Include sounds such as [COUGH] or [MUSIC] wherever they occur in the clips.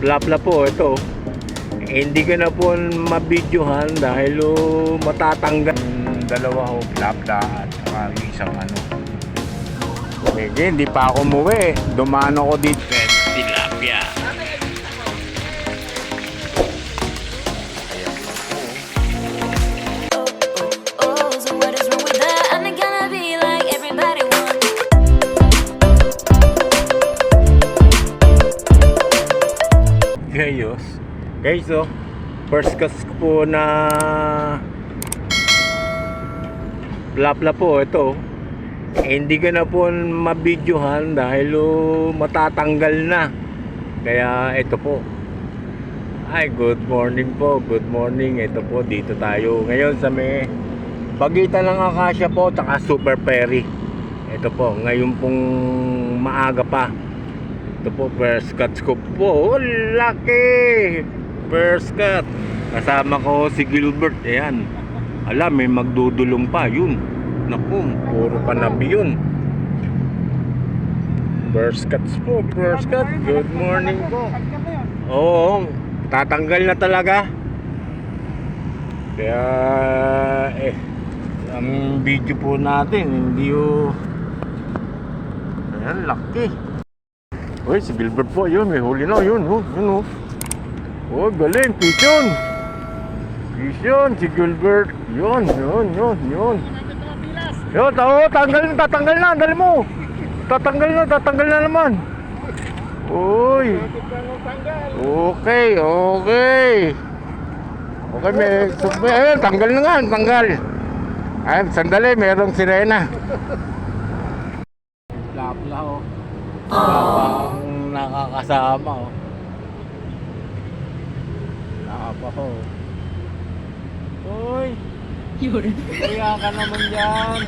Plapla po ito. Eh, hindi ko na po mabidyohan dahil oh, matatanggal. Dalawa ho, plapla at saka yung isang ano. Sige, hindi pa ako umuwi. Dumano ko dito. Tilapia. Gayos. Guys, oh. First cast ko po na Plapla po ito. Eh, hindi ko na po mabidyohan dahil oh, matatanggal na. Kaya ito po. Ay, good morning po. Good morning. Ito po, dito tayo. Ngayon sa may pagitan ng Akasya po, taka Super Ferry. Ito po, ngayon pong maaga pa. Ito po, first ko po. Oh, laki! First. Kasama ko si Gilbert. Ayan. Alam, may magdudulong pa. Yun. Naku, puro panabi yun. First po, first. Good morning po. Oo, tatanggal na talaga. Kaya, eh, ang video po natin, hindi yung... Ayan, laki. Uy, si Gilbert po, yun, may huli na, yun, oh, yun, oh. Oh, galing, pichon. Pichon, si Gilbert. Yun, yun, yun, yun. Yun, oh, tanggal na, tatanggal na, dali mo. Tatanggal na, tatanggal na naman. Uy. Okay, okay. Okay, may, may ayun, tanggal na nga, tanggal. Ayun, sandali, merong sirena. Lapla, oh. Nakakasama, oh. Napa ko. Uy! Yun. Kaya ka naman dyan.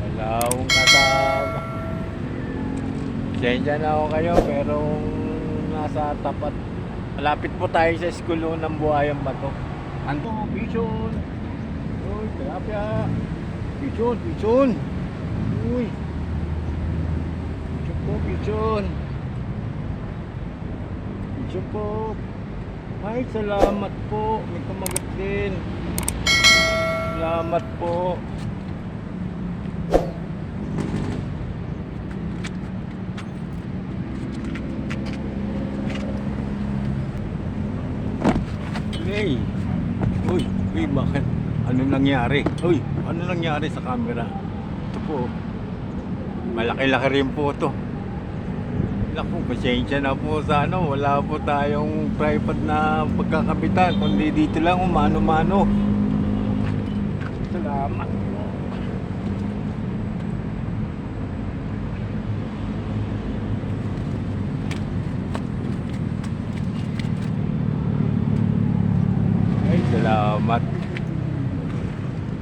Wala akong kasama. Sensya na ako kayo, pero nasa tapat. Malapit po tayo sa school oh, ng Buhayan Bato. Ando, Pichon. Uy, tilapia. Pichon, Pichon. Uy. Po, Pichon. Pichon po. Ay, salamat po. May kumagat din. Salamat po. Hey! Uy, uy, bakit? Ano nangyari? Uy, ano nangyari sa camera? Ito po. Malaki-laki rin po ito. Naku, pasensya na po sa ano, wala po tayong private na pagkakapitan, kundi dito lang umano-mano. Salamat. Ay, salamat.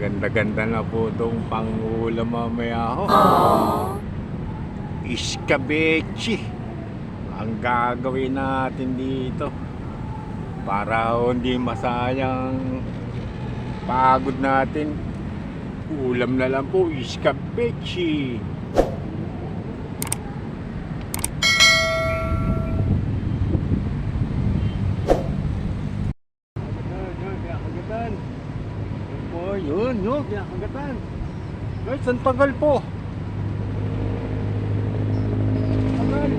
Ganda-ganda na po itong pangulam mamaya ho. Iskabechi ang gagawin natin dito para hindi masayang pagod natin ulam na lang po yun po, yun, yun, pinakagatan guys, ang tagal po tagal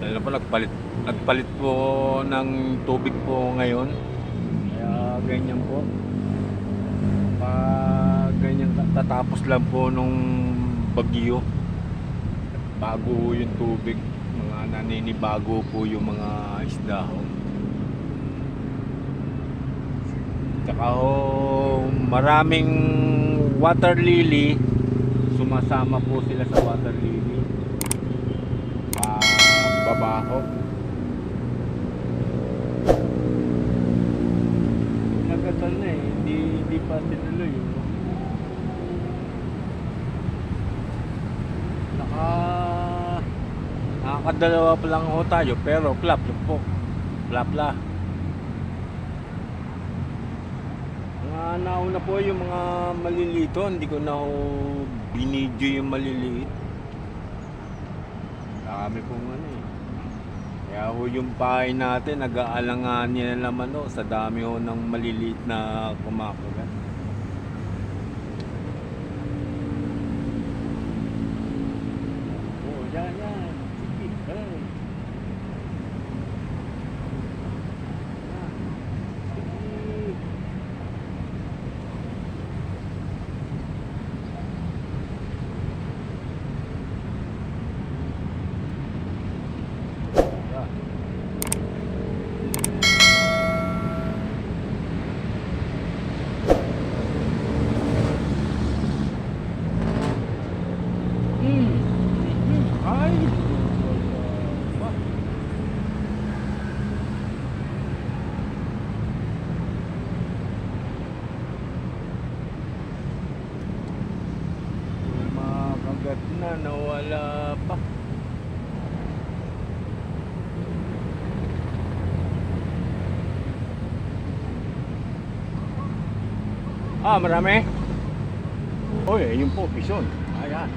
Lalo po nagpalit nagpalit po ng tubig po ngayon. Kaya ganyan po. Pag ganyan tatapos lang po nung bagyo. Bago yung tubig, mga naninibago po yung mga isda ho. Tsaka ho, maraming water lily. Sumasama po sila sa water lily babaho. Nagkasal na eh, hindi, hindi pa tinuloy. oh. Naka... Nakakadalawa pa lang ho tayo, pero plap lang po. Plap la. Ah, nauna po yung mga malilito, hindi ko na ho binidyo yung maliliit. Dami pong ano eh. Kaya ho yung pahay natin, nag-aalanganin na naman ho sa dami ho ng maliliit na kumakagat. Oh, yan, yan. Sige, hey. Yan. Sige. Yan. Hmm. Ay. Wah. Makagat na, nawala pa. Ah, marami? Oy, ayun po, pison. Ayan.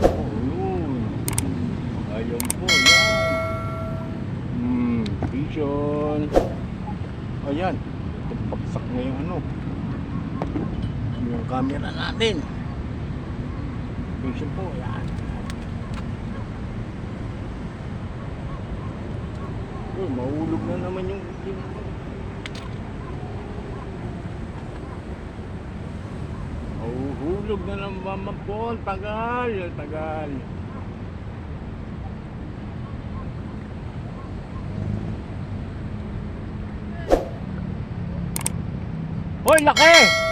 Oh, yun. Ayun po, yan. Hmm, vision. Ayan. Ito, Paksak na yung ano. Yung camera natin. Vision po, yan. Oh, mahulog na naman yung Mahuhulog na naman po. Tagal, tagal. Hoy, laki!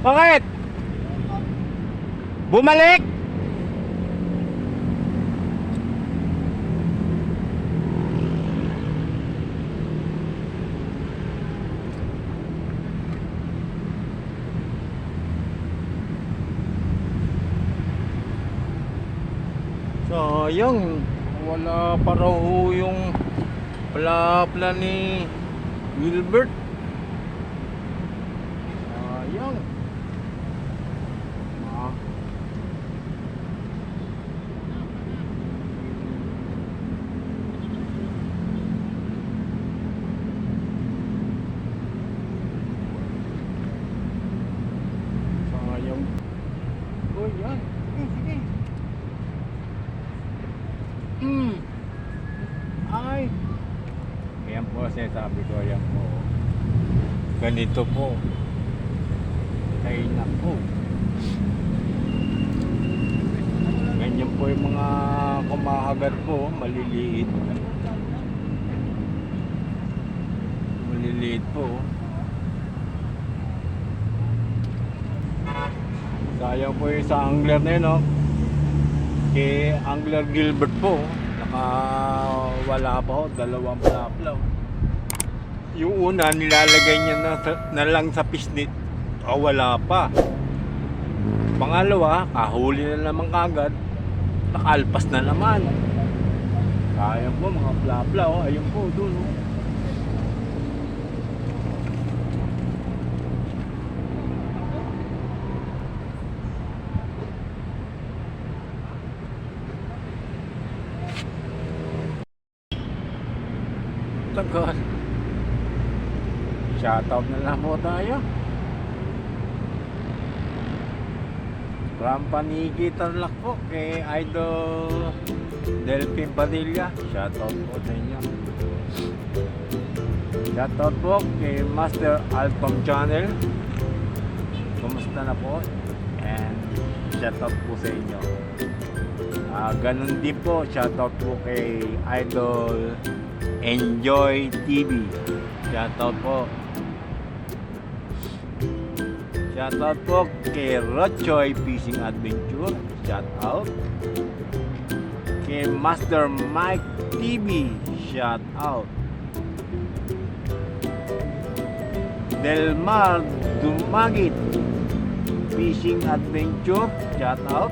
Bakit? Bumalik? Sayang, wala pa raw ho yung plapla ni Wilbert. Sayang. Ah. Sayang. Oh, yan. Sige, sige. Mm. Ay. Ayan po sinasabi ko, ayan po. Ganito po. Ay nako. Ganyan po yung mga kumahagat po, maliliit. Maliliit po. Sayang po yung sa angler na yun, no? Kay Angler Gilbert po, naka wala pa ho, dalawang plaplaw. Yung una, nilalagay niya na, na lang sa pisnit, o wala pa. Pangalawa, kahuli na naman kagad, nakalpas na naman. Kaya po mga plaplaw, ayun po, dun. Oh. Tagal. Shoutout na lang po tayo. From Panigi Tarlac po kay Idol Delphine Padilla. Shoutout po sa inyo. Shoutout po kay Master Altom Channel. Kumusta na po? And shoutout po sa inyo. Ah, ganun din po, shoutout po kay Idol Enjoy TV. Shoutout po. Shoutout po kay Rochoy Fishing Adventure. Shoutout. kay Master Mike TV. Shout out. Delmar Dumagit Fishing Adventure. Shout out.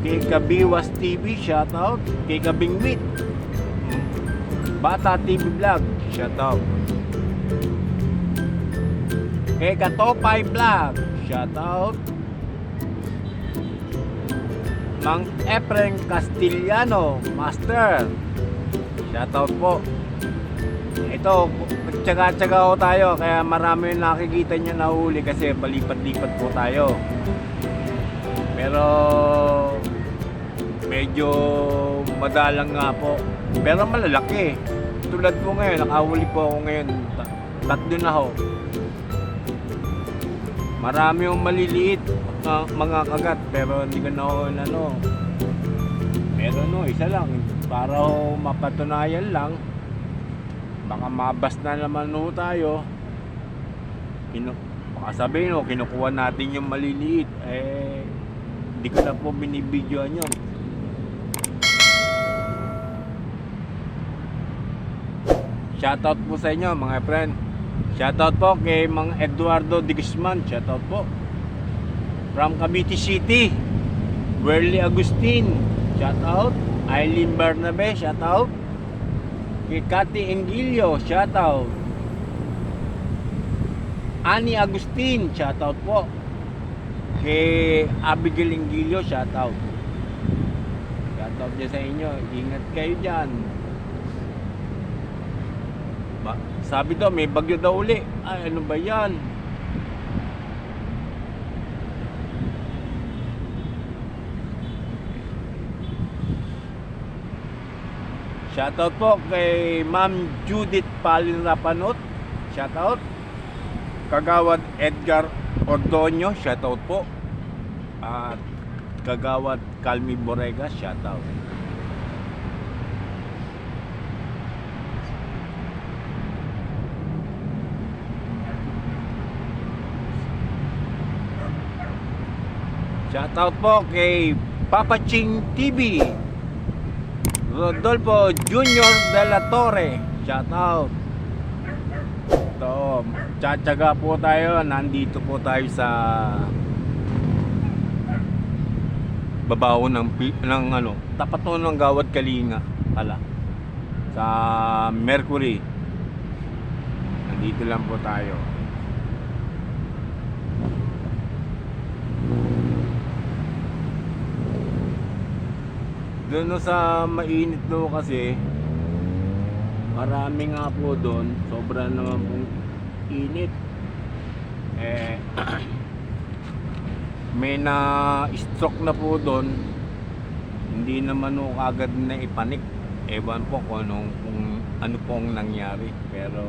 Kay Kabiwas TV. Shout out. Kay Kabingwit. Bata TV Vlog. Shout out. Kay Katopay Vlog. Shout out. Mang Efren Castillano, Master. Shoutout po. Ito, tsaga-tsaga ko tayo kaya marami yung nakikita nyo na huli kasi palipat-lipat po tayo. Pero medyo madalang nga po. Pero malalaki. Tulad po ngayon, nakahuli po ako ngayon. Ta- Tatlo na ho. Marami yung maliliit na mga kagat pero hindi ko na ano. Meron no, isa lang para mapatunayan lang. Baka mabas na naman ho tayo. Kinu baka sabihin ho, kinukuha natin yung maliliit. Eh, hindi ko na po binibidyoan yun. Shoutout po sa inyo mga friend. Shoutout po kay Mang Eduardo de Guzman. Shoutout po. From Cavite City. Werly Agustin. Shoutout. Eileen Bernabe. Shoutout. Kay Cathy Engilio. Shoutout. Ani Agustin. Shoutout po. Kay Abigail Engilio. Shoutout. Shoutout niya sa inyo. Ingat kayo dyan. Ba- sabi daw, may bagyo daw uli. Ay, ano ba yan? Shoutout po kay Ma'am Judith Palin Rapanot. Shoutout. Kagawad Edgar Ordonio. Shoutout po. At Kagawad Calmi Borega. Shoutout. Shoutout po kay Papa Ching TV. Rodolfo Junior de la Torre. Shoutout. Ito, tsatsaga po tayo. Nandito po tayo sa babaw ng, ng ano, tapat to ng Gawad Kalinga. Hala. Sa Mercury. Nandito lang po tayo. Doon sa mainit no kasi marami nga po doon. Sobra naman pong init. Eh [CLEARS THROAT] may na stroke na po doon. Hindi naman no agad na ipanik. Ewan po kung, anong, kung ano pong nangyari. Pero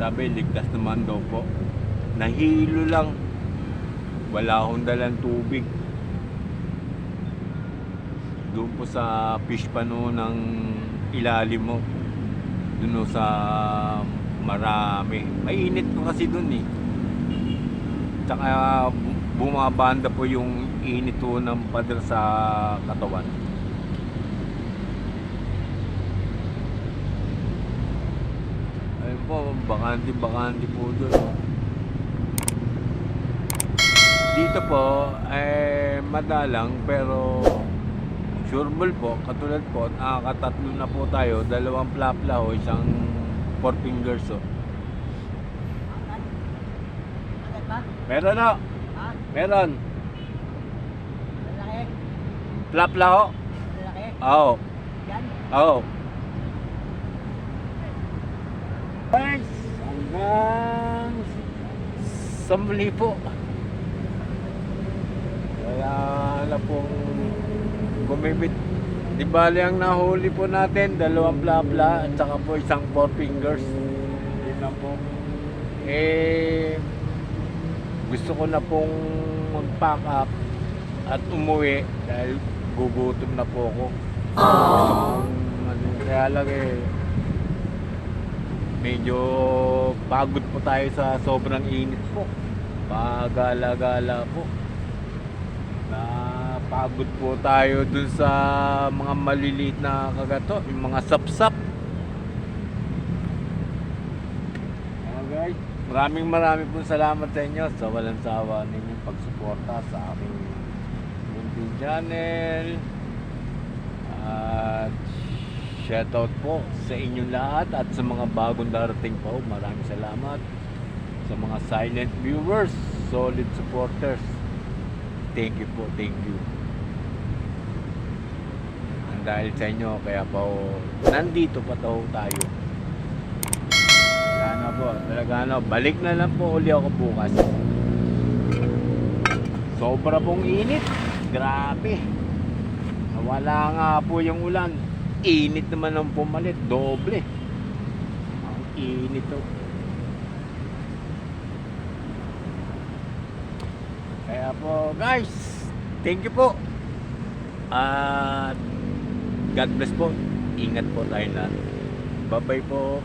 sabi ligtas naman daw po. Nahilo lang. Wala akong dalang tubig doon po sa fish pano ng ilalim mo. Doon sa marami. Mainit po kasi doon eh. Tsaka bu- bumabanda po yung init po ng pader sa katawan. Ayun po bakante bakante po doon. Dito po eh madalang pero sureball po katulad po nakakatatlo na po tayo. Dalawang plapla o isang four fingers oh. meron o meron. Plapla ho. Oo. Oo. Thanks. Hanggang sa muli po. Kaya na pong gumimit. Di bali ang nahuli po natin, dalawang blabla at saka po isang four fingers. Yun lang po. Eh, gusto ko na pong mag-pack up at umuwi dahil gugutom na po ako. Kong, ano, kaya lang eh, medyo pagod po tayo sa sobrang init po. Pagala-gala po. Paabot po tayo dun sa mga maliliit na kagato, yung mga sapsap. Guys, maraming maraming po salamat sa inyo sa walang sawa ninyong pagsuporta sa aking munting channel. At shoutout po sa inyong lahat at sa mga bagong darating po. Maraming salamat sa mga silent viewers, solid supporters. Thank you po, thank you. Dahil sa inyo, kaya po, nandito pa to tayo. Wala na po, talaga ano, balik na lang po uli ako bukas. Sobra pong init. Grabe. Wala nga po yung ulan. Init naman ang pumalit, doble. Ang init to. Kaya po, guys, thank you po. At God bless po. Ingat po tayo lahat. Bye-bye po.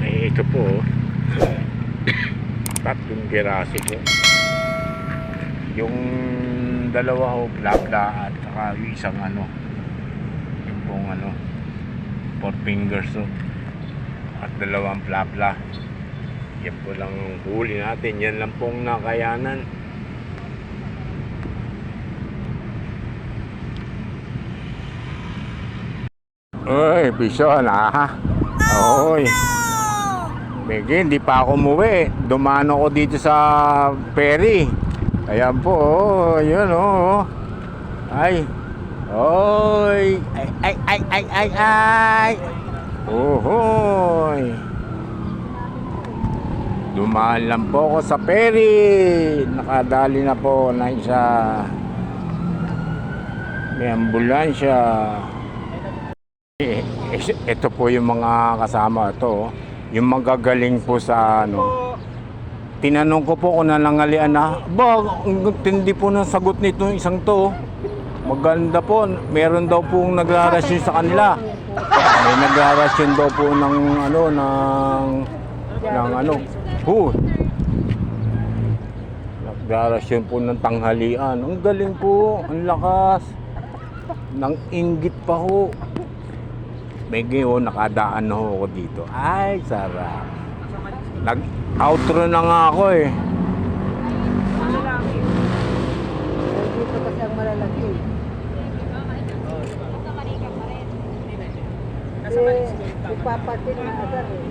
Eh, ito po. Tatlong piraso po. Yung dalawa ho, blabla at saka yung isang ano, yung pong ano, four fingers ho. At dalawang blabla. Yan po lang huli natin. Yan lang pong nakayanan. Uy, Bison, ah. Oy. Bigay, hindi pa ako umuwi. Dumano ko dito sa ferry. Ayan po, oh, yun, oh. Ay. Oy. Ay, ay, ay, ay, ay, ay. Dumaan lang po ako sa ferry. Nakadali na po na isa. May ambulansya. Eh, eh, Ito po yung mga kasama ito. oh. Yung magagaling po sa ano. Tinanong ko po kung nanangalian na. Ba, tindi po ng sagot nito yung isang to. Maganda po. Meron daw pong nagrarasyon sa kanila. May nagrarasyon daw po ng ano, ng, ng ano. Hu. Nagrarasyon po ng tanghalian. Ang galing po. Ang lakas. Nang inggit pa ho. May ngayon, nakadaan na ako dito. Ay, sarap. Nag-outro na nga ako eh. Dito kasi ang malalaki. Ipapatin na agad eh.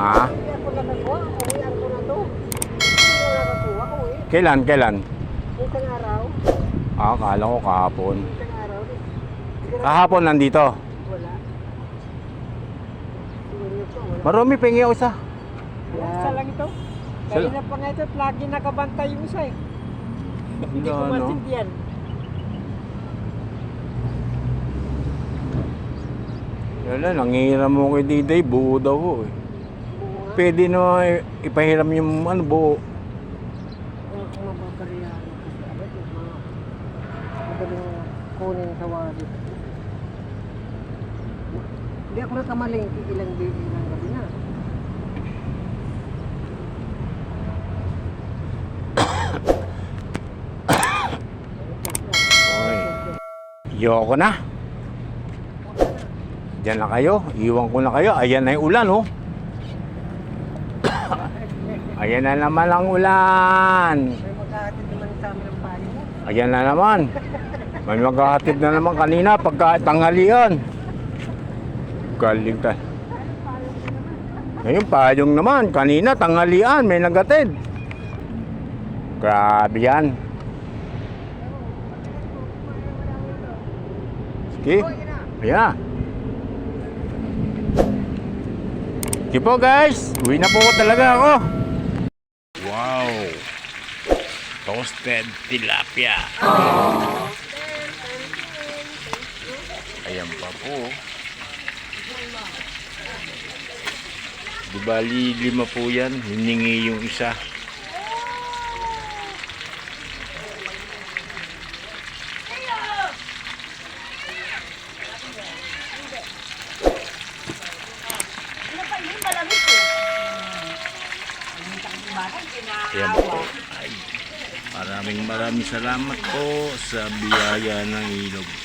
Ha? Ako na to. Hindi ko nakakuha ko eh. Kailan, kailan? Isang araw, Ah, akala ko kahapon. isang araw. Kahapon nandito. Ko. Marami pingi ako isa. Isa lang ito. Kanina pa nga ito, lagi nakabantay yung isa eh. Hindi ko Ano? masindihan. Wala, nangihiram mo kay Diday, buo daw ho eh. Pwede na ipahiram yung ano, buo. Kunin sa wallet. Hindi ako nakamaling ilang bibi ilang gabi na. Oy. Yoko na. Diyan na kayo. Iwan ko na kayo. Ayan na yung ulan, oh. [COUGHS] Ayan na naman ang ulan. May maghahatid naman sa amin ng payo mo. Ayan na naman. May maghahatid na naman kanina pagka tanghalian. Galing ta. Ngayon, payong naman. Kanina, tanghalian, may naghatid. Grabe yan. Sige. Ayan na. Sige po guys. Uwi na po ko talaga ako. Wow. Toasted tilapia. Ayan pa po. Di bali lima po yan. Hiningi yung isa. Ayan po. Ay. Maraming maraming salamat po sa biyaya ng ilog.